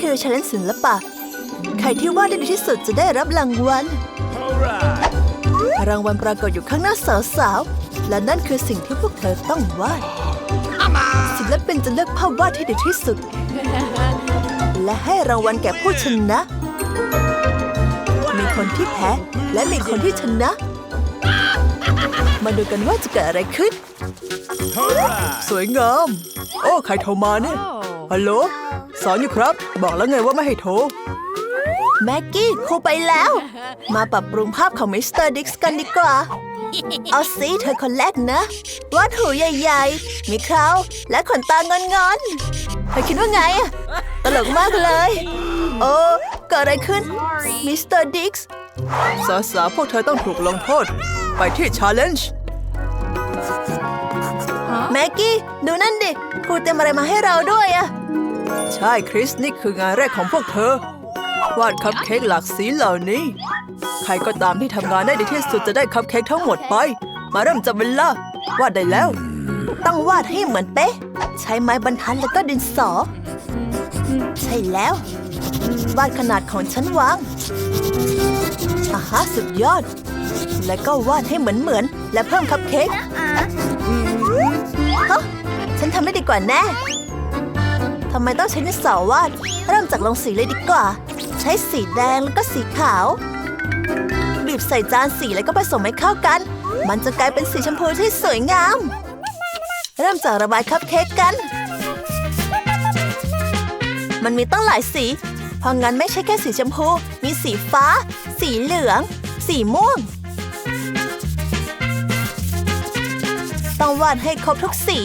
คือชาเลนจ์ศิลปะ ใครที่วาดได้ดีที่สุดจะได้รับรางวัล รางวัลปรากฏอยู่ข้างหน้าสาวๆ และนั่นคือสิ่งที่พวกเธอต้องวาดศิลปินจะเลือกภาพวาดที่ดีที่สุด และให้รางวัลแก่ผู้ชนะ มีคนที่แพ้และมีคนที่ชนะ มาดูกันว่าจะเกิดอะไรขึ้น สวยงาม โอ้ ใครโทรมาเนี่ยฮัลโหล สอนอยู่ครับ บอกแล้วไงว่าไม่ให้โทร แม็กกี้ครูไปแล้ว มาปรับปรุงภาพของมิสเตอร์ดิกส์กันดีกว่า เอาสิเธอคนแรกนะ วาดหูใหญ่ๆ มีเคราและขนตางอนๆเธอคิดว่าไงอะตลกมากเลย โอ้เกิดอะไรขึ้น มิสเตอร์ดิกส์สาวๆพวกเธอต้องถูกลงโทษ ไปที่ชาเลนจ์แม็กกี้ ดูนั่นดิ ครูเตรียมอะไรมาให้เราด้วยอะ ใช่คริสนี่คืองานแรกของพวกเธอ วาดคัพเค้กหลากสีเหล่านี้ ใครก็ตามที่ทำงานได้ดีที่สุดจะได้คัพเค้กทั้งหมดไป มาเริ่มจับเวลาวาดได้แล้ว ต้องวาดให้เหมือนเป๊ะ ใช้ไม้บรรทัดแล้วก็ดินสอ ใช่แล้ว วาดขนาดของฉันวางอาฮะสุดยอด แล้วก็วาดให้เหมือนเหมือนๆและเพิ่มคัพเค้กฮะฉันทำได้ดีกว่าแน่ำไมต้องใช้ดินสอวาด เริ่มจากลงสีเลยดีกว่า ใช้สีแดงแล้วก็สีขาว บีบใส่จานสีแล้วก็ผสมให้เข้ากัน มันจะกลายเป็นสีชมพูที่สวยงาม เริ่มจากระบายคัพเค้กกัน มันมีตั้งหลายสี เพราะงั้นไม่ใช่แค่สีชมพู มีสีฟ้า สีเหลือง สีม่วง ต้องวาดให้ครบทุกสี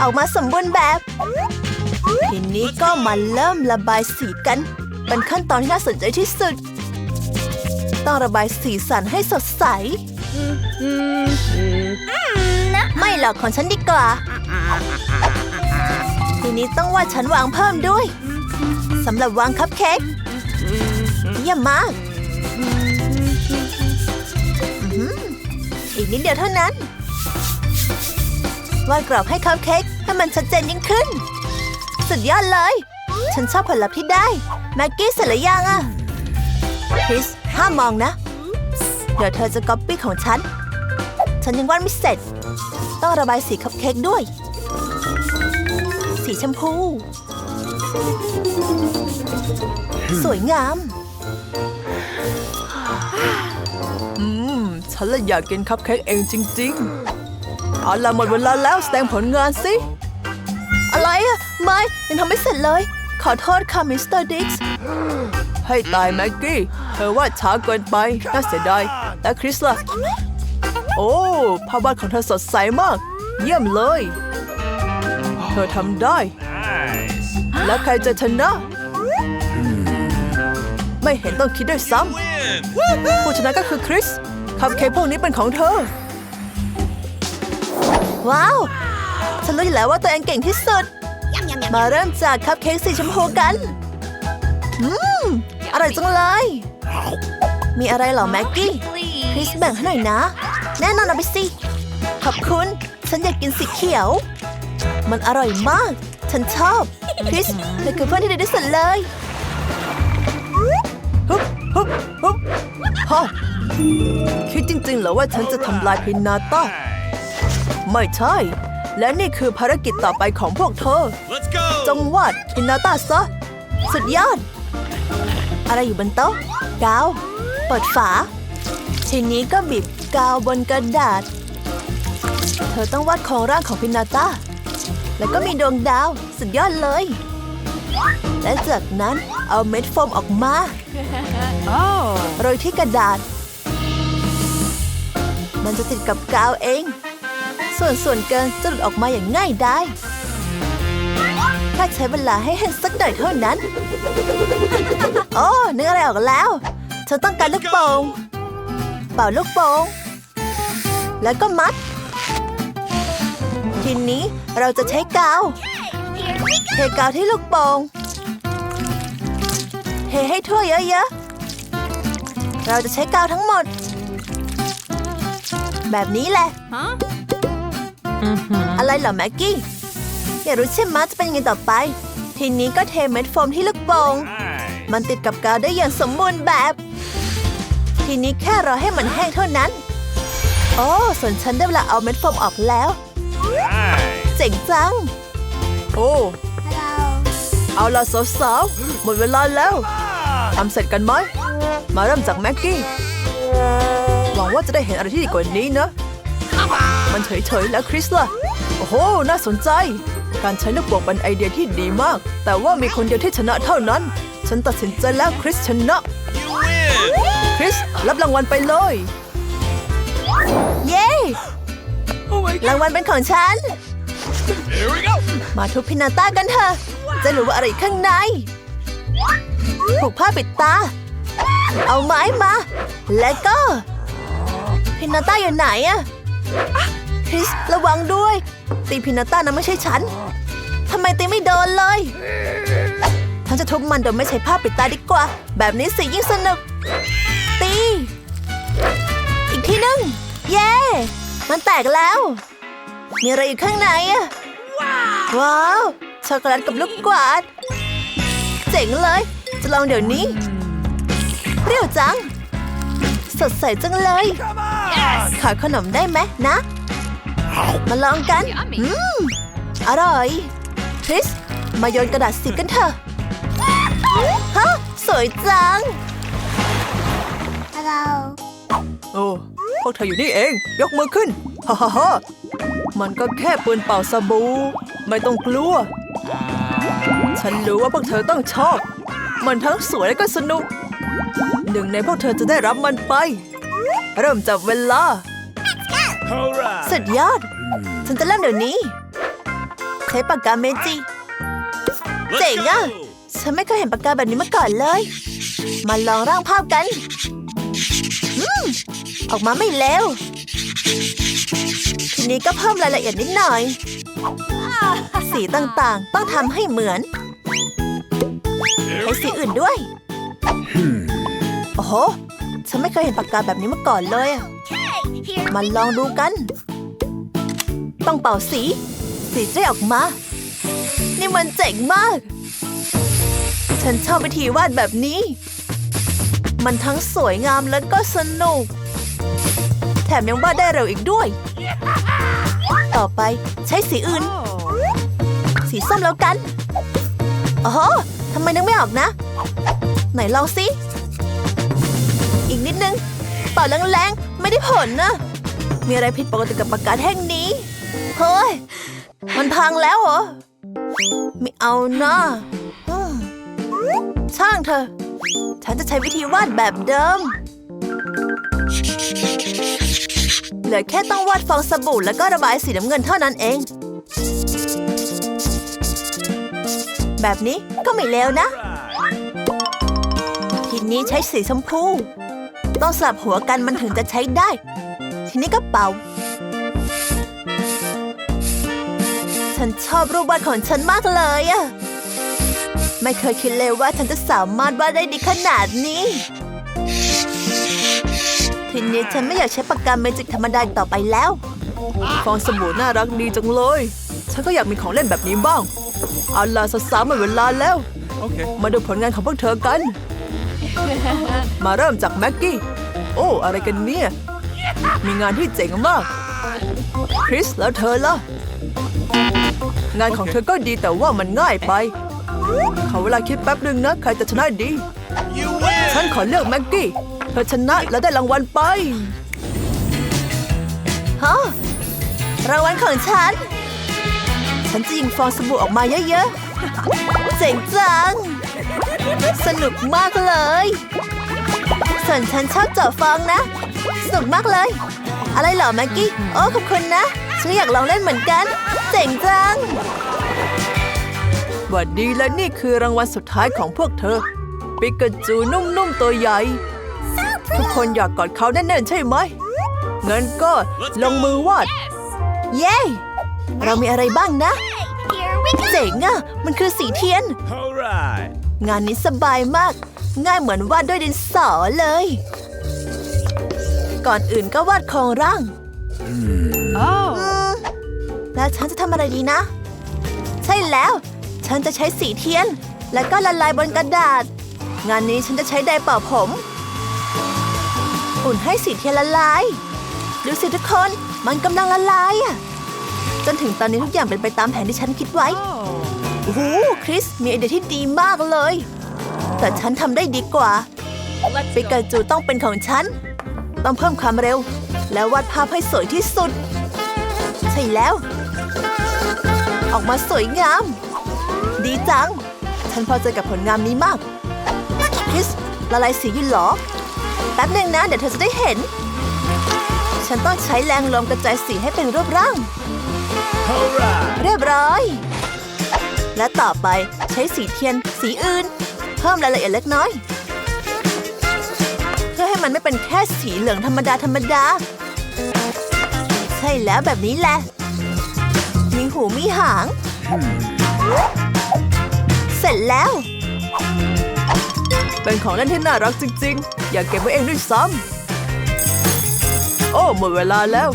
ออกมาสมบูรณ์แบบ ทีนี้ก็มาเริ่มระบายสีกัน เป็นขั้นตอนที่น่าสนใจที่สุด ต้องระบายสีสันให้สดใส ไม่หรอกของฉันดีกว่า ทีนี้ต้องวาฉันวางเพิ่มด้วยสำหรับวางคัพเค้กเยี่ยมมากอีกนิดเดียวเท่านั้น วาดกรอบให้คัพเค้กให้มันชัดเจนยิ่งขึ้น สุดยอดเลย ฉันชอบผลลัพธ์ที่ได้ แม็กกี้เสร็จหรือยังอะคริสห้ามมองนะ เดี๋ยวเธอจะก๊อปปี้ของฉัน ฉันยังวาดไม่เสร็จ ต้องระบายสีคัพเค้กด้วย สีชมพู สวยงามอืม ฉันเลยอยากกินคัพเค้กเองจริง ๆ เอาละหมดเวลาแล้วแสดงผลงานสิ อะไรอะไม่ยังทำไม่เสร็จเลย ขอโทษค่ะมิสเตอร์ดิกส์ให้ตายแม็กกี้ เธอวาดช้าเกินไป น่าเสียดาย และคริสล่ะ โอ้ภาพวาดของเธอสดใสมาก เยี่ยมเลย เธอทำได้ แล้วใครจะชนะ ไม่เห็นต้องคิดด้วยซ้ำผู้ชนะก็คือคริสคัพเค้กพวกนี้เป็นของเธอ ว้าว ฉันรู้อยู่แล้วว่าตัวเองเก่งที่สุด มาเริ่มจากคัพเค้กสีชมพูกัน อืม อร่อยจังเลย มีอะไรเหรอแม็กกี้ คริสแบ่งให้หน่อยนะ แน่นอนเอาไปสิ ขอบคุณ ฉันอยากกินสีเขียว มันอร่อยมาก ฉันชอบ คริสเธอคือเพื่อนที่ดีที่สุดเลยฮึบฮึบฮึบฮะคิดจริงๆเหรอว่าฉันจะทำลายพินาต้า ไม่ใช่ และนี่คือภารกิจต่อไปของพวกเธอ Let's go! จงวาดพินาต้าซะ สุดยอด อะไรอยู่บนโต๊ะกาวเปิดฝา ทีนี้ก็บีบกาวบนกระดาษ เธอต้องวาดโครงร่างของพินาต้าแล้วก็มีดวงดาว สุดยอดเลย และจากนั้นเอาเม็ดโฟมออกมาโรยที่กระดาษ มันจะติดกับกาวเองส่ วนส่วนเกินจะหลุดออกมาอย่างง่ายได้แค่ใช้เวลาให้แห้งสักหน่อยเท่านั้น โอ้นึกอะไรออกแล้ว ฉันต้องการลูกโป่งเป่าลูกโป่งแล้วก็มัด ทีนี้เราจะใช้กาวเทกาวที่ลูกโป่งเทให้ทั่วเยอะๆ เราจะใช้กาวทั้งหมด แบบนี้แหละ อะไรเหรอแม็กกี้ อยากรู้ใช่ไหมจะเป็นยังไงต่อไป ทีนี้ก็เทเม็ดโฟมที่ลูกโป่งมันติดกับกาวได้อย่างสมบูรณ์แบบ ทีนี้แค่รอให้มันแห้งเท่านั้น โอ้ส่วนฉันได้เวลาเอาเม็ดโฟมออกแล้ว เจ๋งจัง โอ้เอาล่ะสาวๆหมดเวลาแล้วทำเสร็จกันไหม มาเริ่มจากแม็กกี้ หวังว่าจะได้เห็นอะไรที่ดีกว่านี้นะ มันเฉยๆแล้วคริสล่ะ โอ้โห น่าสนใจ การใช้ลูกโป่งเป็นไอเดียที่ดีมาก แต่ว่ามีคนเดียวที่ชนะเท่านั้น ฉันตัดสินใจแล้วคริสชนะคริสรับรางวัลไปเลย เย้ รางวัลเป็นของฉัน Here we go. มาทุบพินาต้ากันเถอะ จะรู้ว่าอะไรอยู่ข้างใน ผูกผ้าปิดตา เอาไม้มา และก็พินาต้าอยู่ไหนอะค ริส ระวังด้วย ตีพินาต้านะไม่ใช่ฉันทำไมตีไม่โดนเลยฉันจะทุบมันโดยไม่ใช้ผ้าปิดตาดีกว่า แบบนี้สิยิ่งสนุก ตี อีกทีนึง เย้ มันแตกแล้ว มีอะไรอยู่ข้างในอะว้าว ช็อกโกแลตกับลูกกวาด เจ๋งเลย จะลองเดี๋ยวนี้ เปรี้ยวจัง สดใสจังเลย ขอขนมได้ไหมนะ มาลองกัน Yummy. อืม อร่อย คริส มาโยนกระดาษสีกันเถอะ ฮะ สวยจังโอ้ พวกเธออยู่นี่เอง ยกมือขึ้นฮ่าฮ่าฮ่ามันก็แค่ปืนเป่าสบู่ ไม่ต้องกลัว ฉันรู้ว่าพวกเธอต้องชอบ มันทั้งสวยและก็สนุก หนึ่งในพวกเธอจะได้รับมันไป เริ่มจับเวลา All right. สุดยอด ฉันจะเริ่มเดี๋ยวนี้ ใช้ปากกาเมจิ Let's เจ๋งอะ go. ฉันไม่เคยเห็นปากกาแบบนี้มาก่อนเลย มาลองร่างภาพกันอืมออกมาไม่เร็วทีนี้ก็เพิ่มรายละเอียดนิดหน่อย สีต่างๆ ต้องทำให้เหมือน Here ใช้ we สี go. อื่นด้วย โอ้โห ฉันไม่เคยเห็นปากกาแบบนี้มาก่อนเลยอะมาลองดูกัน ต้องเป่าสี สีจะได้ออกมา นี่มันเจ๋งมาก ฉันชอบวิธีวาดแบบนี้ มันทั้งสวยงามและก็สนุก แถมยังวาดได้เร็วอีกด้วย ต่อไปใช้สีอื่น สีส้มแล้วกัน โอ้โหทำไมนึกไม่ออกนะ ไหนลองสิ อีกนิดนึงเป่าแรงๆ ไม่ได้ผลนะ มีอะไรผิดปกติกับปากกาแท่งนี้ เฮ้ย มันพังแล้วเหรอ ไม่เอานะช่างเถอฉันจะใช้วิธีวาดแบบเดิม เหลือแค่ต้องวาดฟองสบู่แล้วก็ระบายสีน้ำเงินเท่านั้นเอง แบบนี้ก็ไม่เลวนะ ทีนี้ใช้สีชมพู ต้องสลับหัวกันมันถึงจะใช้ได้ ทีนี้ก็เป่า ฉันชอบรูปวาดของฉันมากเลยอะไม่เคยคิดเลยว่าฉันจะสามารถวาดได้ดีขนาดนี้ ทีนี้ฉันไม่อยากใช้ปากกาเมจิกธรรมดาอีกต่อไปแล้วฟองสบู่น่ารักดีจังเลย ฉันก็อยากมีของเล่นแบบนี้บ้างเอาล่ะสาวๆหมดเวลาแล้ว Okay. มาดูผลงานของพวกเธอกัน มาเริ่มจากแม็กกี้ โอ้ อะไรกันเนี่ย มีงานที่เจ๋งมาก คริสแล้วเธอล่ะ งานของเธอก็ดีแต่ว่ามันง่ายไป ขอเวลาคิดแป๊บหนึ่งนะ ใครจะชนะดี You win. ฉันขอเลือกแม็กกี้ เธอชนะแล้วได้รางวัลไป ฮะ รางวัลของฉัน ฉันจะยิงฟองสบู่ออกมาเยอะๆ เจ๋งจัง สนุกมากเลย ส่วนฉันชอบเจาะฟองนะสนุกมากเลย อะไรเหรอแม็กกี้ โอ้ขอบคุณนะ ฉันอยากลองเล่นเหมือนกัน เจ๋งจังหวัดดีและนี่คือรางวัลสุดท้ายของพวกเธอ ปิกาจูนุ่มๆตัวใหญ่ ทุกคนอยากกอดเขาแน่นๆใช่ไหมงั้นก็ลงมือวาด เย้ เรามีอะไรบ้างนะ เจ๋งอะมันคือสีเทียน All right. งานนี้สบายมาก ง่ายเหมือนวาดด้วยดินสอเลย ก่อนอื่นก็วาดโครงร่าง Oh. อืมแล้วฉันจะทำอะไรดีนะ ใช่แล้ว ฉันจะใช้สีเทียน แล้วก็ละลายบนกระดาษ งานนี้ฉันจะใช้ไดร์เป่าผม อุ่นให้สีเทียนละลายดูสิทุกคนมันกำลังละลายอะจนถึงตอนนี้ทุกอย่างเป็นไปตามแผนที่ฉันคิดไว้โอ้โหคริสมีไอเดียที่ดีมากเลย แต่ฉันทำได้ดีกว่าปิกาจูต้องเป็นของฉัน ต้องเพิ่มความเร็ว แล้ววาดภาพให้สวยที่สุด ใช่แล้ว ออกมาสวยงาม ดีจัง ฉันพอใจกับผลงานนี้มากคริสละลายสีอยู่เหรอ แป๊บหนึ่งนะ เดี๋ยวเธอจะได้เห็น ฉันต้องใช้แรงลมกระจายสีให้เป็นรูปร่าง Alright. เรียบร้อย และต่อไปใช้สีเทียนสีอื่นเพิ่มรายละเอียดเล็กน้อย เพื่อให้มันไม่เป็นแค่สีเหลืองธรรมดาธรรมดา ใช่แล้วแบบนี้แหละ มีหูมีหาง เสร็จแล้ว เป็นของเล่นที่น่ารักจริง ๆ อยากเก็บไว้เองด้วยซ้ำ โอ้ หมดเวลาแล้ว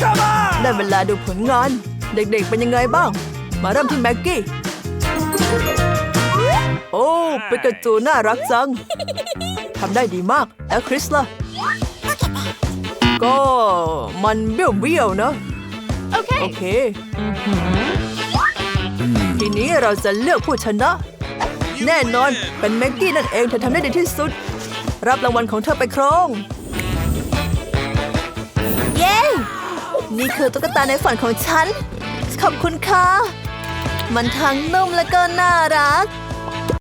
Come ได้เวลาดูผลงาน เด็กๆเป็นยังไงบ้าง มาเริ่มที่แม็กกี้ อ้ ปิกาจูน่ารักจัง ทำได้ดีมาก แล้วคริสล่ะ ก็มันเบี้ยวๆนะ โอเค โอเค ทีนี้เราจะเลือกผู้ชนะ แน่นอน เป็นแม็กกี้นั่นเอง เธอทำได้ดีที่สุด รับรางวัลของเธอไปครอง เย้ นี่คือตุ๊กตาในฝันของฉัน ขอบคุณค่ะ มันทั้งนุ่มและก็น่ารัก